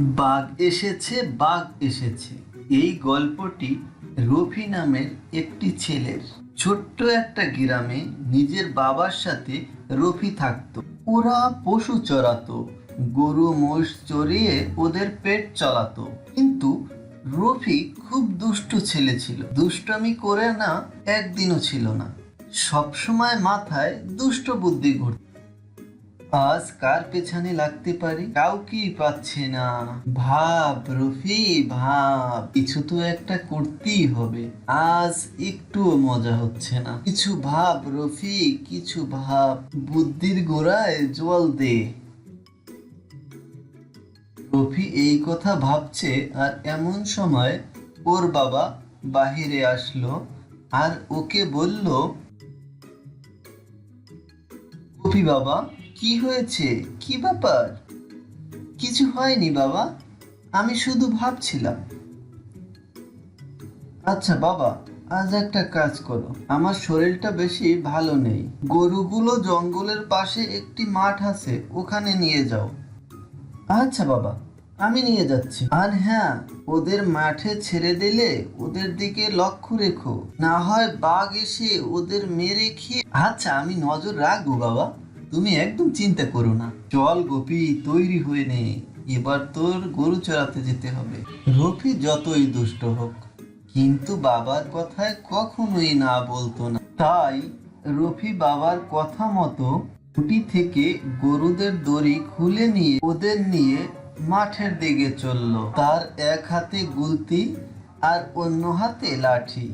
বাঘ এসেছে বাঘ এসেছে। এই গল্পটি রফি নামের একটি ছেলের। ছোট্ট একটা গ্রামে নিজের বাবার সাথে রফি থাকতো। ওরা পশু চড়াতো, গরু মোষ চড়িয়ে ওদের পেট চালাতো। কিন্তু রফি খুব দুষ্ট ছেলে ছিল। দুষ্টমি করে না, একদিনও ছিল না। সবসময় মাথায় দুষ্ট বুদ্ধি ঘুরত। আজ কার পেছনে লাগতে পারি? কাউকেই পাচ্ছে না। ভাব, রফি, ভাব। কিছু তো একটা করতেই হবে। আজ একটুও মজা হচ্ছে না। কিছু ভাব, রফি, কিছু ভাব। বুদ্ধির গোড়ায় জল দে। রফি এই কথা ভাবছে আর এমন সময় ওর বাবা বাহিরে আসলো আর ওকে বলল, রফি বাবা কি হয়েছে? কি ব্যাপার? কিছু হয়নি বাবা। আমি শুধু ভাবছিলাম। আচ্ছা বাবা, আজ একটা কাজ করো। আমার শরীরটা বেশি ভালো নেই। গরুগুলো জঙ্গলের পাশে একটি মাঠ আছে, ওখানে নিয়ে যাও। আচ্ছা বাবা, আমি নিয়ে যাচ্ছি। আর হ্যাঁ ওদের মাঠে ছেড়ে দিলে ওদের দিকে লক্ষ্য রেখো। না হয় বাঘ এসে ওদের মেরে খেয়ে আচ্ছা আমি নজর রাখব বাবা। তুমি একদম চিন্তা করো না। চল গোপী, তৈরি হয়ে নে। এবার তোর গরু চড়াতে যেতে হবে। রফি যতই দুষ্ট হোক, কিন্তু বাবার কথায় কখনোই না বলতো না। তাই রফি বাবার কথা মতো খুঁটি থেকে গরুদের দড়ি খুলে নিয়ে ওদের নিয়ে মাঠের দিকে চলল। তার এক হাতে গুলতি আর অন্য হাতে লাঠি।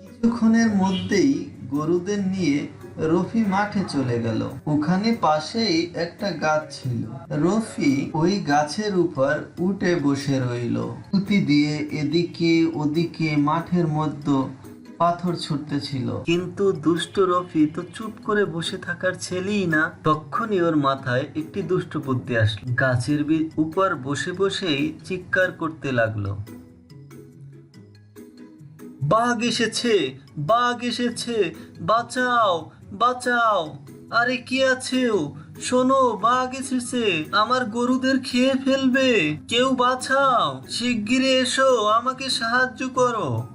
কিছুক্ষণের মধ্যেই গরুদের নিয়ে রফি মাঠে চলে গেল। ওখানে পাশেই একটা গাছ ছিল। রফি ওই গাছের উপর উঠে বসে রইল। পুঁতি দিয়ে এদিকে ওদিকে মাঠের মধ্যে পাথর ছুটতেছিল কিন্তু দুষ্ট রফি তো চুপ করে বসে থাকার ছেলেই না তখনই ওর মাথায় একটি দুষ্ট বুদ্ধি আসলো। গাছের উপর বসে বসেই চিৎকার করতে লাগল। বাঘ এসেছে বাঘ এসেছে, বাঁচাও বাঁচাও। আরে কি আছে? শোনো, বাঘ এসেছে। আমার গরুদের খেয়ে ফেলবে। কেউ বাঁচাও। শিগগিরে এসো, আমাকে সাহায্য করো।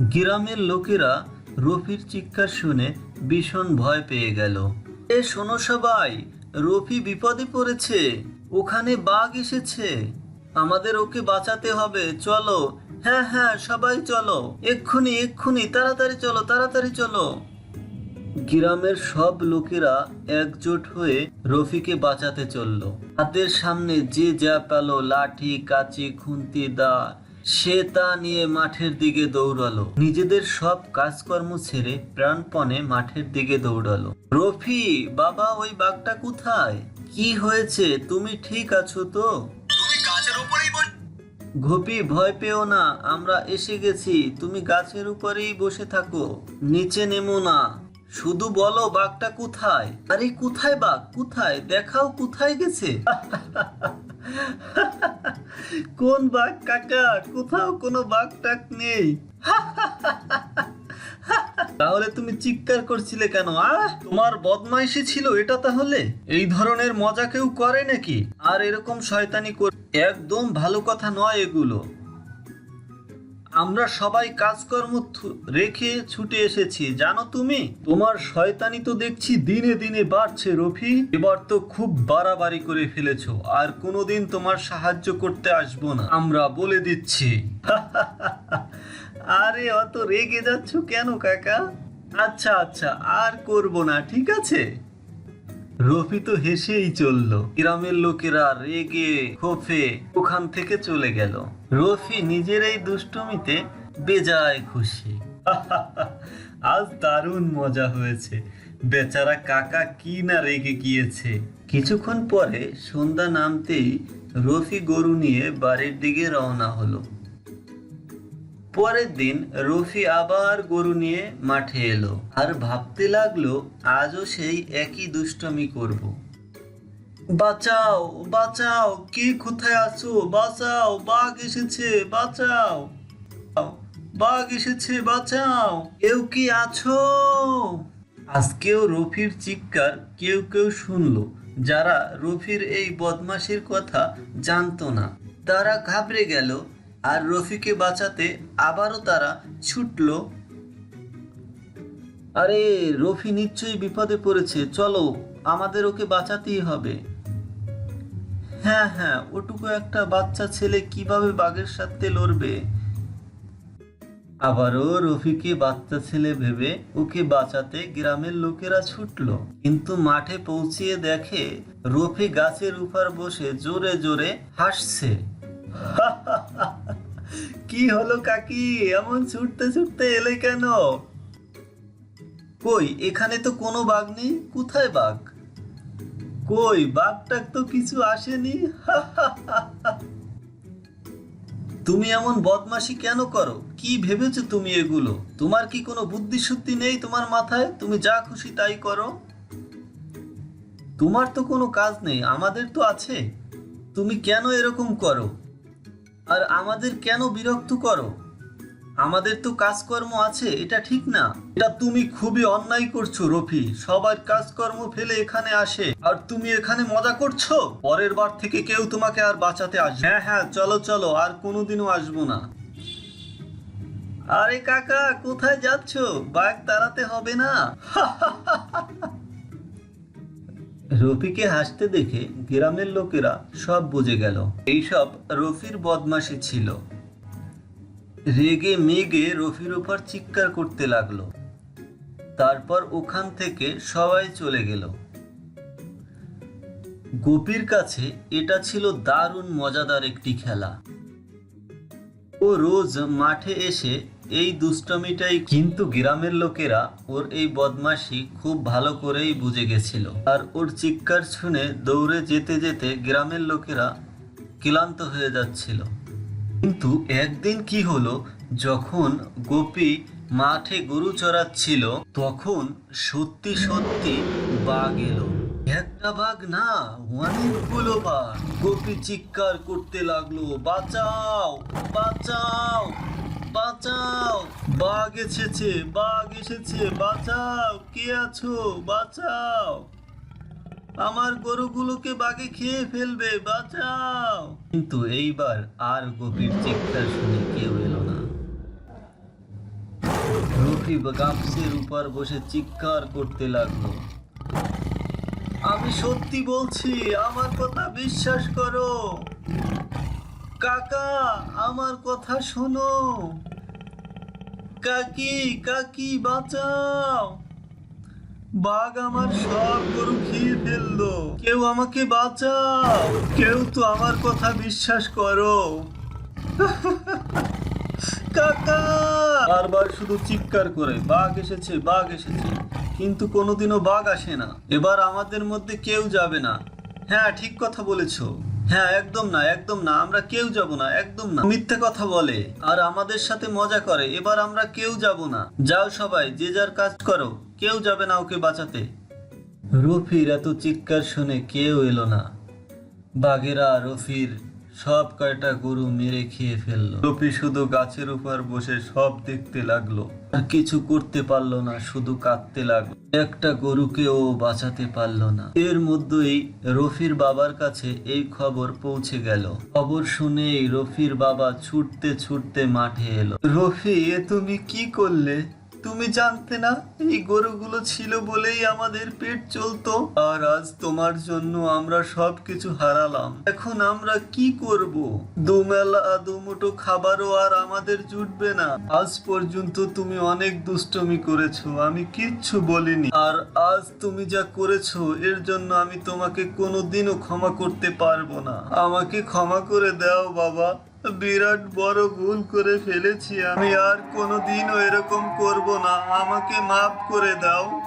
গ্রামের লোকেরা রফির চিৎকার শুনে ভীষণ ভয় পেয়ে গেল। এ, শোনো সবাই, রফি বিপদে পড়েছে। ওখানে বাঘ এসেছে। আমাদের ওকে বাঁচাতে হবে। চলো হ্যাঁ হ্যাঁ সবাই চলো। এক্ষুনি এক্ষুনি, তাড়াতাড়ি চলো তাড়াতাড়ি চলো। গ্রামের সব লোকেরা একজোট হয়ে রফিকে বাঁচাতে চলল। হাতের সামনে যে যা পেল, লাঠি, কাঁচি, খুন্তি, দা, সে তা নিয়ে মাঠের দিকে দৌড়ালো। নিজেদের সব কাজকর্ম ছেড়ে প্রাণপণে মাঠের দিকে দৌড়ালো। রফি, বাবা, ওই বাঘটা কোথায়? কি হয়েছে? তুমি ঠিক আছো তো? ঘপি ভয় পেও না, আমরা এসে গেছি। তুমি গাছের উপরেই বসে থাকো, নিচে নেমো না। শুধু বলো, বাঘটা কোথায়? আরে, কোথায় বাঘ? কোথায়? দেখাও কোথায় গেছে? কোন বাঘ, কাকা? কোথাও কোনো বাঘ টাক নেই। তাহলে তুমি চিৎকার করছিলে কেন আহ তোমার বদমাইশি ছিল এটা তাহলে? এই ধরনের মজা কেউ করে নাকি? আর এরকম শয়তানি করে একদম ভালো কথা নয় এগুলো। আমরা সবাই কাজকর্ম রেখে ছুটে এসেছি, জানো তুমি? তোমার শয়তানি তো দেখছি দিনে দিনে বাড়ছে, রফি। এবার তো খুব বাড়াবাড়ি করে ফেলেছ, আর কোনোদিন তোমার সাহায্য করতে আসব না। আমরা বলে দিচ্ছি। আরে, অত রেগে যাচ্ছ কেন, কাকা? আচ্ছা আচ্ছা আর করব না, ঠিক আছে? রফি তো হেসেই চলল। গ্রামের লোকেরা রেগে খোফে ওখান থেকে চলে গেল। রফি নিজের এই দুষ্টমিতে বেজায় খুশি। আজ দারুণ মজা হয়েছে। বেচারা কাকা কি না রেগে গিয়েছে। কিছুক্ষণ পরে সন্ধ্যা নামতেই রফি গরু নিয়ে বাড়ির দিকে রওনা হলো। পরের দিন রফি আবার গরু নিয়ে মাঠে এলো। আর ভাবতে লাগল, আজও সেই একই দুষ্টমি করব। বাঁচাও বাঁচাও, কে কোথায় আছো? বাঁচাও, বাঘ এসেছে, বাঁচাও। বাঘ এসেছে, বাঁচাও। কেউ কি আছো? আজকেও রফির চিৎকার কেউ কেউ শুনলো, যারা রফির এই বদমাশির কথা জানতো না। তারা ঘাবড়ে গেল আর রফিকে বাঁচাতে আবারও তারা ছুটলো। আরে, রফি নিশ্চয়ই বিপদে পড়েছে, চলো, আমাদের ওকে বাঁচাতেই হবে। হ্যাঁ হ্যাঁ ওটুকু একটা বাচ্চা ছেলে কীভাবে বাঘের সাথে লড়বে? আবারও রফিকে বাচ্চা ছেলে ভেবে ওকে বাঁচাতে গ্রামের লোকেরা ছুটলো। কিন্তু মাঠে পৌঁছিয়ে দেখে রফি গাছের উপর বসে জোরে জোরে হাসছে। কি হলো কাকি? এমন ছুটতে ছুটতে এলে কেন? কই, এখানে তো কোনো বাঘ নেই? কোথায় বাঘ? কই, বাঘটাক তো কিছু আসেনি? তুমি এমন বদমাশি কেন করো? কি ভেবেছো তুমি এগুলো? তোমার কি কোনো বুদ্ধি শুদ্ধি নেই তোমার মাথায়? তুমি যা খুশি তাই করো। তোমার তো কোনো কাজ নেই, আমাদের তো আছে। তুমি কেন এরকম করো? আর আমাদের কেন বিরক্ত করো? আমাদের তো কাজকর্ম আছে, এটা ঠিক না। এটা তুমি খুবই অন্যায় করছ, রফি। সবার কাজকর্ম ফেলে এখানে আসে। আর তুমি এখানে মজা করছ? পরের বার থেকে কেউ তোমাকে আর বাঁচাতে আসবে হ্যাঁ হ্যাঁ চলো চলো, আর কোনোদিনও আসব না। আরে কাকা, কোথায় যাচ্ছ? বাইক তাড়াতে হবে না। রফিকে হাসতে দেখে গ্রামের লোকেরা সব বুঝে গেল। এইসব রফির বদমাশি ছিল। রেগে মেগে রফির উপর চিৎকার করতে লাগল। তারপর ওখান থেকে সবাই চলে গেল। গোপীর কাছে এটা ছিল দারুণ, মজাদার একটি খেলা। ও রোজ মাঠে এসে এই দুষ্টমিটাই কিন্তু গ্রামের লোকেরা ওর এই বদমাশি খুব ভালো করেই বুঝে গেছিল। আর ওর চিৎকার শুনে দৌড়ে যেতে যেতে গ্রামের লোকেরা ক্লান্ত হয়ে যাচ্ছিল। কিন্তু একদিন কি হলো, যখন গোপী মাঠে গরু চড়াচ্ছিল, তখন সত্যি সত্যি বাঘ এলো। একটা বাঘ না অনেকগুলো বাঘ গোপী চিৎকার করতে লাগল, বাঁচাও বাঁচাও বাঁচাও। বাঘ এসেছে বাঘ এসেছে, বাঁচাও। কে আছো? বাঁচাও। আমার গরুগুলোকে বাঘে খেয়ে ফেলবে, বাঁচাও। কিন্তু এইবার আর গভীর চিৎকার শুনে কেউ এলো না। রফি গামসের উপর বসে চিৎকার করতে লাগল। আমি সত্যি বলছি, আমার কথা বিশ্বাস করো। কাকা, আমার কথা শোনো। কাকি কাকি, বাঁচাও। বাঘ আমার সব গরু খেয়ে ফেলল। কেউ আমাকে বাঁচাও। কেউ তো আমার কথা বিশ্বাস করো। কাকা! বারবার শুধু চিৎকার করে, বাঘ এসেছে বাঘ এসেছে। কিন্তু কোনোদিনও বাঘ আসে না। এবার আমাদের মধ্যে কেউ যাবে না। হ্যাঁ ঠিক কথা বলেছ। হ্যাঁ একদম না একদম না, আমরা কেউ যাব না, একদম না। মিথ্যে কথা বলে, আর আমাদের সাথে মজা করে, এবার আমরা কেউ যাব না। যাও সবাই, যে যার কাজ করো, কেউ যাবে না ওকে বাঁচাতে। রফির এত চিৎকার শুনে কেউ এলো না। বাঘেরা, রফির সব কয়টা গরু মেরে খেয়ে ফেলল। রফি শুধু গাছের উপর বসে সব দেখতে লাগল। আর কিছু করতে পারল না, শুধু কাঁদতে লাগল। একটা গরুকেও বাঁচাতে পারল না। এর মধ্যেই রফির বাবার কাছে এই খবর পৌঁছে গেল। খবর শুনেই রফির বাবা ছুটতে ছুটতে মাঠে এলো। রফি, এ তুমি কি করলে? তুমি জানতে না, এই গরুগুলো ছিল বলেই আমাদের পেট চলতো। আর আজ তোমার জন্য আমরা সব কিছু হারালাম। এখন আমরা কি করব? দুমেলা দুমুটো খাবারও আর আমাদের জুটবে না। আজ পর্যন্ত তুমি অনেক দুষ্টমি করেছ, আমি কিচ্ছু বলিনি। আর আজ তুমি যা করেছ, এর জন্য আমি তোমাকে কোনোদিনও ক্ষমা করতে পারব না। আমাকে ক্ষমা করে দাও, বাবা। বিরাট বড় ভুল করে ফেলেছি, আমি আর কোনোদিনও এরকম করব না। আমাকে মাফ করে দাও।